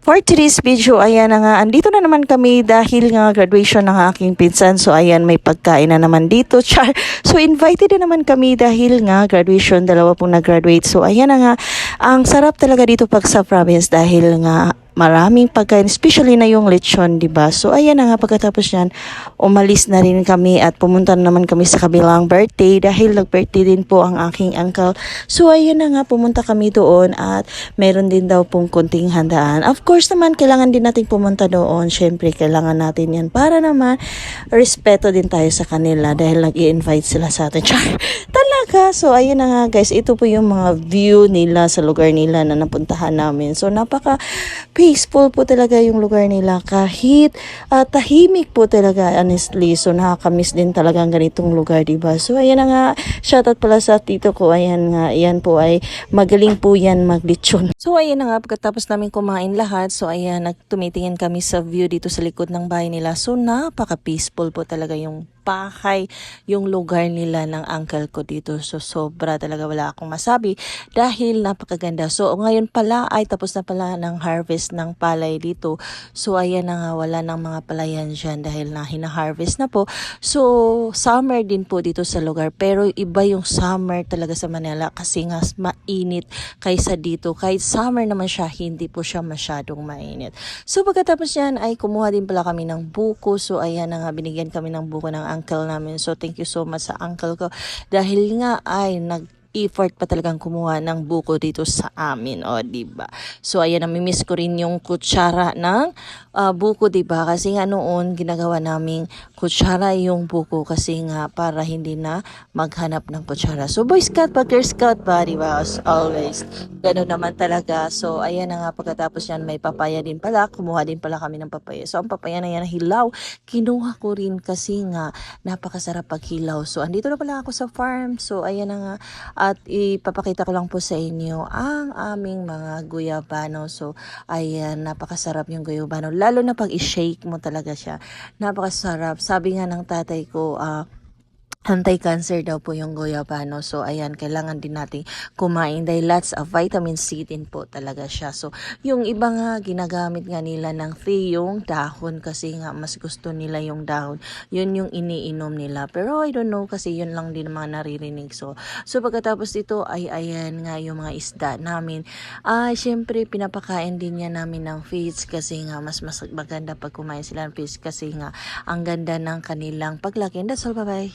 For today's video, ayan na nga, andito na naman kami dahil nga graduation ng aking pinsan. So ayan, may pagkain na naman dito. Char. So invited na naman kami dahil nga graduation, dalawa pong nag-graduate. So ayan na nga, ang sarap talaga dito pag sa province dahil nga maraming pagkain, especially na yung lechon, di ba? So, ayan na nga, pagkatapos yan, umalis na rin kami at pumunta na naman kami sa kabilang birthday dahil nag-birthday din po ang aking uncle. So, ayan na nga, pumunta kami doon at meron din daw pong kunting handaan. Of course naman, kailangan din natin pumunta doon. Siyempre, kailangan natin yan para naman respeto din tayo sa kanila dahil nag invite sila sa atin. Char! Talaga! So, ayan na nga guys, ito po yung mga view nila sa lugar nila na napuntahan namin. So, napaka peaceful po talaga yung lugar nila kahit ah, tahimik po talaga honestly. So, nakakamiss din talaga ang ganitong lugar, diba? So, ayan na nga, shoutout pala sa tito ko. Ayan nga, ayan po ay magaling po yan maglitsyon. So, ayan na nga, pagkatapos namin kumain lahat, so ayan, nagtumitingin kami sa view dito sa likod ng bahay nila. So, napaka-peaceful po talaga yung bahay, yung lugar nila ng uncle ko dito. So, sobra talaga wala akong masabi dahil napakaganda. So, ngayon pala ay tapos na pala ng harvest ng palay dito. So, ayan na nga, wala ng mga palayan dyan dahil na hina-harvest na po. So, summer din po dito sa lugar. Pero iba yung summer talaga sa Manila kasi nga mainit kaysa dito. Kahit summer naman siya, hindi po siya masyadong mainit. So, pagkatapos yan ay kumuha din pala kami ng buko. So, ayan na nga, binigyan kami ng buko ng uncle namin. So, thank you so much sa uncle ko. Dahil nga ay nag effort pa talagang kumuha ng buko dito sa amin, o, di ba? So, ayan, namimiss ko rin yung kutsara ng ah, buko, di ba? Kasi nga noon, ginagawa naming kutsara yung buko kasi nga para hindi na maghanap ng kutsara. So, Boy Scout pa, Girl Scout pa, di? As always. Ganun naman talaga. So, ayan na nga, pagkatapos yan, may papaya din pala. Kumuha din pala kami ng papaya. So, ang papaya na yan, hilaw. Kinuha ko rin kasi nga, napakasarap pag hilaw. So, andito na pala ako sa farm. So, ayan na nga, at ipapakita ko lang po sa inyo ang aming mga guyabano. So, ayan, napakasarap yung guyabano. Lalo na pag i-shake mo talaga siya. Napakasarap. Sabi nga ng tatay ko, ah, anti-cancer daw po yung guyabano. So, ayan, kailangan din natin kumain dahil lots of vitamin C din po talaga siya. So, yung iba nga, ginagamit nga nila ng tea yung dahon kasi nga mas gusto nila yung dahon. Yun yung iniinom nila. Pero I don't know kasi yun lang din mga naririnig. So, so pagkatapos ito ay ayan nga yung mga isda namin. Ay, syempre, pinapakain din niya namin ng fish kasi nga mas, mas maganda pag kumain sila ng fish kasi nga ang ganda ng kanilang paglaki. And that's all, bye-bye.